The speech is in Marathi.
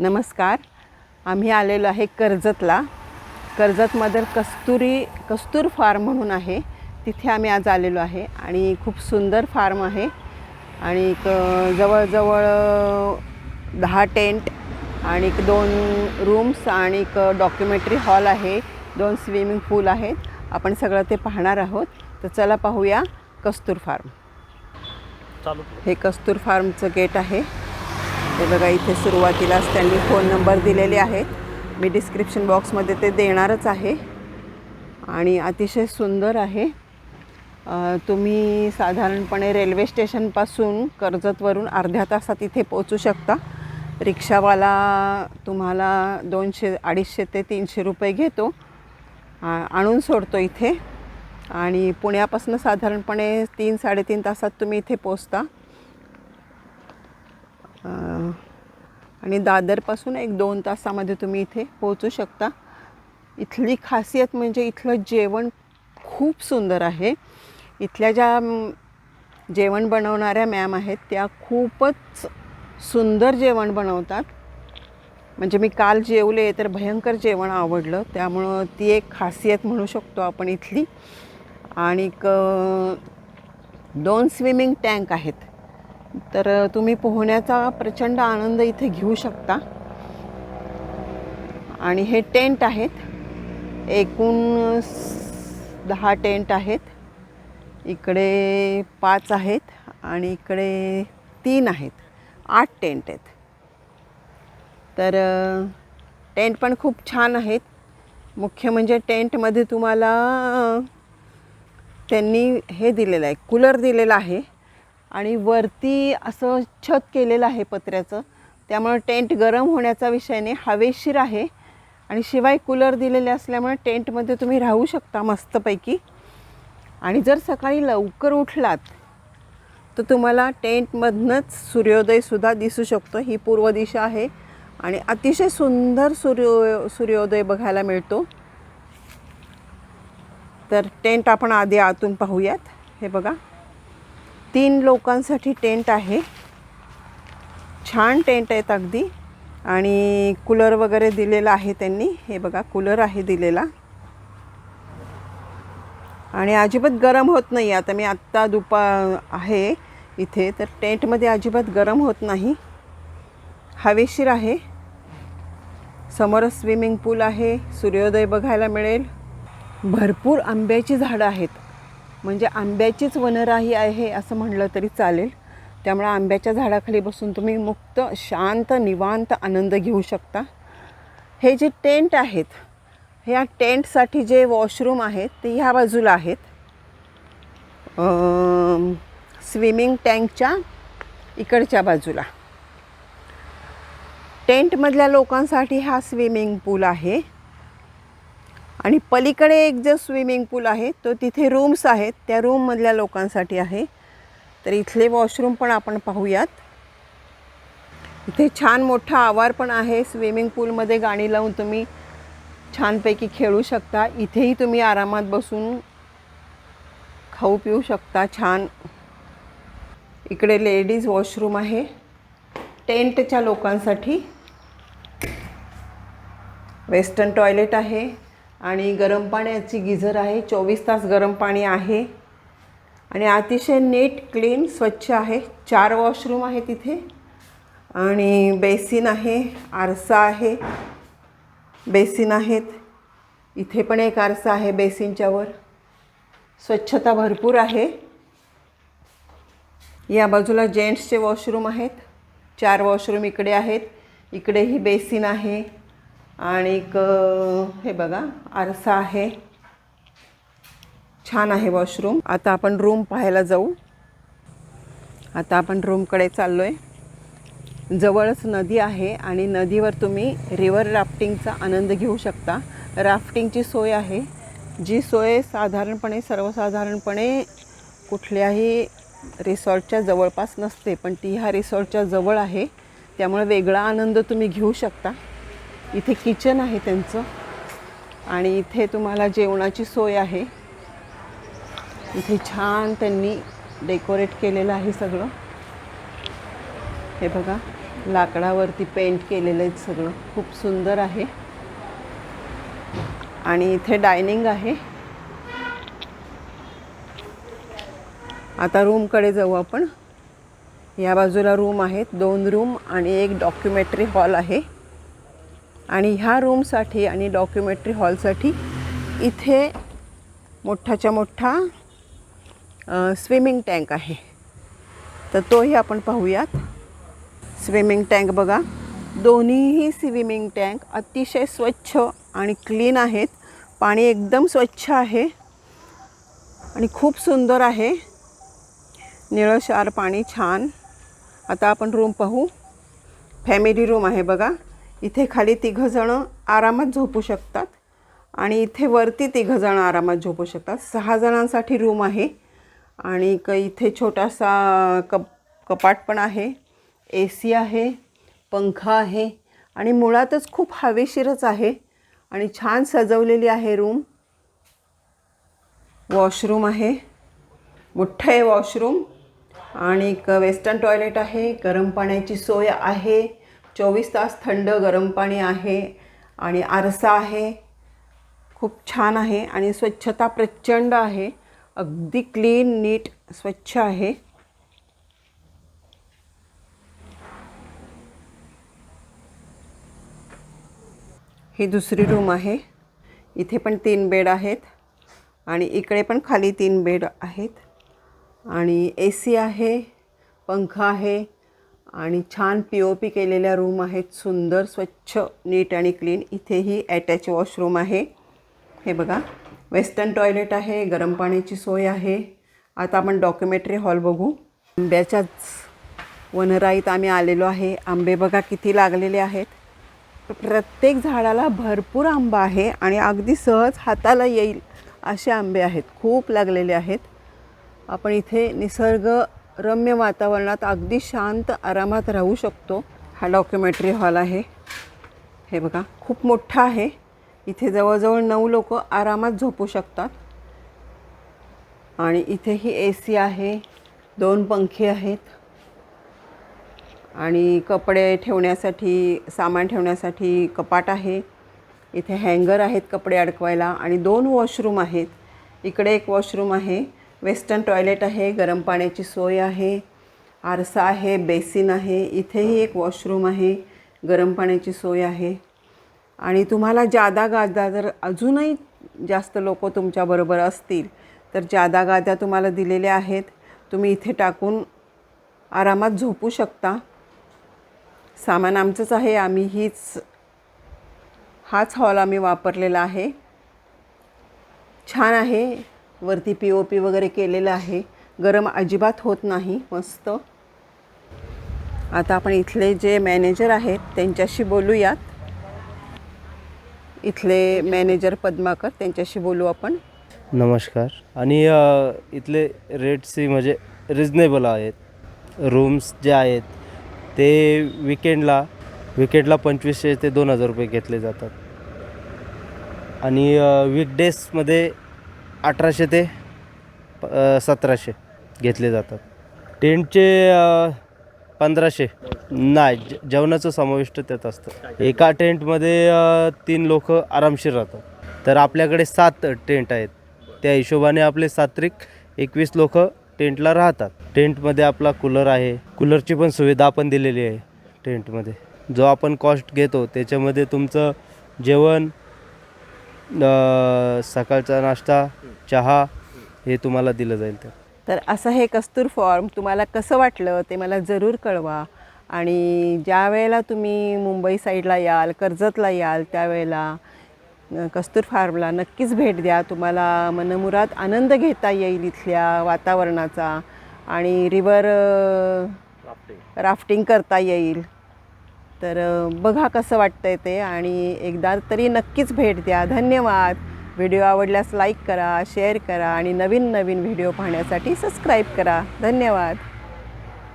नमस्कार. आम्ही आलेलो आहे कर्जतला. कर्जतमध्ये कस्तुरी कस्तूर फार्म म्हणून आहे. तिथे आम्ही आज आलेलो आहे आणि खूप सुंदर फार्म आहे. आणि एक जवळजवळ दहा टेंट आणि दोन रूम्स आणि एक डॉक्युमेंटरी हॉल आहे. दोन स्विमिंग पूल आहेत. आपण सगळं ते पाहणार आहोत. तर चला पाहूया कस्तूर फार्म. चालू हे कस्तूर फार्मचं गेट आहे. हे बघा इथे सुरुवातीलाच त्यांनी फोन नंबर दिलेले आहेत. मी डिस्क्रिप्शन बॉक्समध्ये ते देणारच आहे. आणि अतिशय सुंदर आहे. तुम्ही साधारणपणे रेल्वे स्टेशनपासून कर्जतवरून अर्ध्या तासात इथे पोचू शकता. रिक्षावाला तुम्हाला दोनशे अडीचशे ते तीनशे रुपये घेतो. आ- आणून सोडतो इथे. आणि पुण्यापासून साधारणपणे तीन साडेतीन तासात तुम्ही इथे पोचता आणि दादरपासून एक दोन तासामध्ये तुम्ही इथे पोहोचू शकता. इथली खासियत म्हणजे इथलं जेवण खूप सुंदर आहे. इथल्या ज्या जेवण बनवणाऱ्या मॅम आहेत त्या खूपच सुंदर जेवण बनवतात. म्हणजे मी काल जेवले तर भयंकर जेवण आवडलं. त्यामुळं ती एक खासियत म्हणू शकतो आपण इथली. आणि क- दोन स्विमिंग टँक आहेत. तर तुम्ही पोहण्याचा प्रचंड आनंद इथे घेऊ शकता. आणि हे टेंट आहेत. एकूण दहा टेंट आहेत. इकडे पाच आहेत आणि इकडे तीन आहेत. आठ टेंट आहेत. तर टेंट पण खूप छान आहेत. मुख्य म्हणजे टेंटमध्ये तुम्हाला त्यांनी हे दिलेलं आहे कूलर दिलेला आहे. आणि वरती असं छत केलेलं आहे पत्र्याचं. त्यामुळं टेंट गरम होण्याचा विषय नाही हवेशीर आहे. आणि शिवाय कूलर दिलेले असल्यामुळे टेंटमध्ये तुम्ही राहू शकता मस्तपैकी. आणि जर सकाळी लवकर उठलात तर तुम्हाला टेंटमधनंच सूर्योदयसुद्धा दिसू शकतो. ही पूर्व दिशा आहे आणि अतिशय सुंदर सूर्यो सूर्योदय बघायला मिळतो. तर टेंट आपण आधी आतून पाहूयात. हे बघा. तीन लोकांसाठी टेंट आहे. छान टेंट आहेत अगदी. आणि कूलर वगैरे दिलेला आहे त्यांनी. हे बघा कूलर आहे दिलेला. आणि अजिबात गरम होत नाही. आता मी आत्ता दुपा आहे इथे. तर टेंटमध्ये अजिबात गरम होत नाही. हवेशीर आहे. समोरच स्विमिंग पूल आहे. सूर्योदय बघायला मिळेल. भरपूर आंब्याची झाडं आहेत. म्हणजे आंब्याचीच वनराही आहे असं म्हणलं तरी चालेल. त्यामुळे आंब्याच्या झाडाखाली बसून तुम्ही मुक्त शांत निवांत आनंद घेऊ शकता. हे जे टेंट आहेत ह्या टेंटसाठी जे वॉशरूम आहेत ते ह्या बाजूला आहेत. स्विमिंग टँकच्या इकडच्या बाजूला. टेंटमधल्या लोकांसाठी हा स्विमिंग पूल आहे. आणि पलीकडे एक जो स्विमिंग पूल आहे तो तिथे रूम्स आहेत. त्या रूममधल्या लोकांसाठी आहे. तर इथले वॉशरूम पण आपण पाहूयात. इथे छान मोठा आवार पण आहे. स्विमिंग पूलमध्ये गाणी लावून तुम्ही छानपैकी खेळू शकता. इथेही तुम्ही आरामात बसून खाऊ पिऊ शकता. छान. इकडे लेडीज वॉशरूम आहे. टेंटच्या लोकांसाठी. वेस्टर्न टॉयलेट आहे. आणि गरम पाण्याची गिझर आहे. चोवीस तास गरम पाणी आहे. आणि अतिशय नीट क्लीन स्वच्छ आहे. चार वॉशरूम आहे तिथे. आणि बेसिन आहे. आरसा आहे. बेसिन आहेत. इथे पण एक आरसा आहे बेसिनच्यावर स्वच्छता भरपूर आहे. या बाजूला जेंट्सचे वॉशरूम आहेत. चार वॉशरूम इकडे आहेत. इकडेही बेसिन आहे. आणि हे बघा आरसा आहे. छान आहे वॉशरूम. आता आपण रूम पाहायला जाऊ. आता आपण रूमकडे चाललो आहे जवळच नदी आहे आणि नदीवर तुम्ही रिवर राफ्टिंगचा आनंद घेऊ शकता. राफ्टिंगची सोय आहे. जी सोय साधारणपणे सर्वसाधारणपणे कुठल्याही रिसॉर्टच्या जवळपास नसते पण ती ह्या रिसॉर्टच्या जवळ आहे. त्यामुळे वेगळा आनंद तुम्ही घेऊ शकता. इथे किचन आहे त्यांचं. आणि इथे तुम्हाला जेवणाची सोय आहे. इथे छान त्यांनी डेकोरेट केलेलं आहे सगळं. हे बघा लाकडावरती पेंट केलेलं आहे सगळं. खूप सुंदर आहे. आणि इथे डायनिंग आहे. आता रूमकडे जाऊ आपण. या बाजूला रूम आहेत दोन रूम आणि एक डॉक्युमेंटरी हॉल आहे. आणि ह्या रूमसाठी आणि डॉक्युमेंटरी हॉलसाठी इथे मोठाच्या मोठा स्विमिंग टँक आहे. तर तोही आपण पाहूयात. स्विमिंग टँक बघा. दोन्हीही स्विमिंग टँक अतिशय स्वच्छ आणि क्लीन आहेत. पाणी एकदम स्वच्छ आहे आणि खूप सुंदर आहे. निळशार पाणी छान. आता आपण रूम पाहू. फॅमिली रूम आहे बघा. इथे खाली तिघंजणं आरामात झोपू शकतात आणि इथे वरती तिघंजणं आरामात झोपू शकतात. सहा जणांसाठी रूम आहे आणि क इथे छोटासा कप कपाट पण आहे ए सी आहे पंखा आहे आणि मुळातच खूप हवेशीरच आहे आणि छान सजवलेली आहे रूम वॉशरूम आहे. मोठं आहे वॉशरूम आणि एक वेस्टर्न टॉयलेट आहे. गरम पाण्याची सोय आहे. चोवीस तास थंड गरम पाणी आहे आणि आरसा आहे. खूप छान आहे आणि स्वच्छता प्रचंड आहे. अगदी क्लीन नीट स्वच्छ आहे. ही दुसरी रूम आहे. इथे पण तीन बेड आहेत आणि इकडे पण खाली तीन बेड आहेत. आणि ए सी आहे पंखा आहे आणि छान पी ओ पी केलेल्या रूम आहेत. सुंदर स्वच्छ नीट आणि क्लीन इथेही अटॅच वॉशरूम आहे. हे बघा. वेस्टर्न टॉयलेट आहे. गरम पाण्याची सोय आहे. आता आपण डॉक्युमेंटरी हॉल बघू. आंब्याच्याच वनराईत आम्ही आलेलो आहे. आंबे बघा किती लागलेले आहेत. प्रत्येक झाडाला भरपूर आंबा आहे आणि अगदी सहज हाताला येईल असे आंबे आहेत. खूप लागलेले आहेत. आपण इथे निसर्ग रम्य वातावरणात अगदी शांत आरामात राहू शकतो. हा डॉक्युमेंटरी हॉल आहे. हे बघा खूप मोठा आहे. इथे जवळजवळ नऊ लोक आरामात झोपू शकतात. आणि इथेही ए सी आहे. दोन पंखे आहेत. आणि कपडे ठेवण्यासाठी सामान ठेवण्यासाठी कपाट आहे. इथे हँगर आहेत कपडे अडकवायला. आणि दोन वॉशरूम आहेत. इकडे एक वॉशरूम आहे. वेस्टर्न टॉयलेट आहे गरम पाण्याची सोय आहे आरसा आहे बेसिन आहे इथेही एक वॉशरूम आहे गरम पाण्याची सोय आहे. आणि तुम्हाला जादा गादा जर अजूनही जास्त लोक तुमच्याबरोबर असतील तर जादा गाद्या तुम्हाला दिलेल्या आहेत. तुम्ही इथे टाकून आरामात झोपू शकता. सामान आमचंच आहे आम्ही हीच हाच हॉल आम्ही वापरलेला आहे. छान आहे. वरती पी ओ पी वगैरे केलेलं आहे. गरम अजिबात होत नाही मस्त. आता आपण इथले जे मॅनेजर आहेत त्यांच्याशी बोलूयात. इथले मॅनेजर पद्माकर त्यांच्याशी बोलू आपण. नमस्कार. आणि इथले रेट्सही म्हणजे रिजनेबल आहेत. रूम्स जे आहेत ते विकेंडला विकेंडला पंचवीसशे ते दोन हजार रुपये घेतले जातात. आणि वीकडेजमध्ये अठराशे ते सतराशे घेतले जातात. टेंटचे पंधराशे. नाही जे- जेवणाचं समाविष्ट त्यात असतं. एका टेंटमध्ये तीन लोक आरामशीर राहतात. तर आपल्याकडे सात टेंट आहेत. त्या हिशोबाने आपले सात्रिक एकवीस लोक टेंटला राहतात. टेंटमध्ये आपला कूलर आहे. कूलरची पण सुविधा आपण दिलेली आहे टेंटमध्ये. जो आपण कॉस्ट घेतो त्याच्यामध्ये तुमचं जेवण सकाळचा नाश्ता चहा हे तुम्हाला दिलं जाईल तर तर असं हे कस्तूर फॉर्म तुम्हाला कसं वाटलं ते मला जरूर कळवा. आणि ज्या वेळेला तुम्ही मुंबई साईडला याल कर्जतला याल त्यावेळेला कस्तूर फार्मला नक्कीच भेट द्या. तुम्हाला मनमुराद आनंद घेता येईल इथल्या वातावरणाचा आणि रिवर राफ्टिंग करता येईल. तर बघा कसं वाटतंय ते आणि एकदा तरी नक्कीच भेट द्या. धन्यवाद. व्हिडिओ आवडल्यास लाईक करा शेअर करा आणि नवीन नवीन व्हिडिओ पाहण्यासाठी सबस्क्राईब करा. धन्यवाद.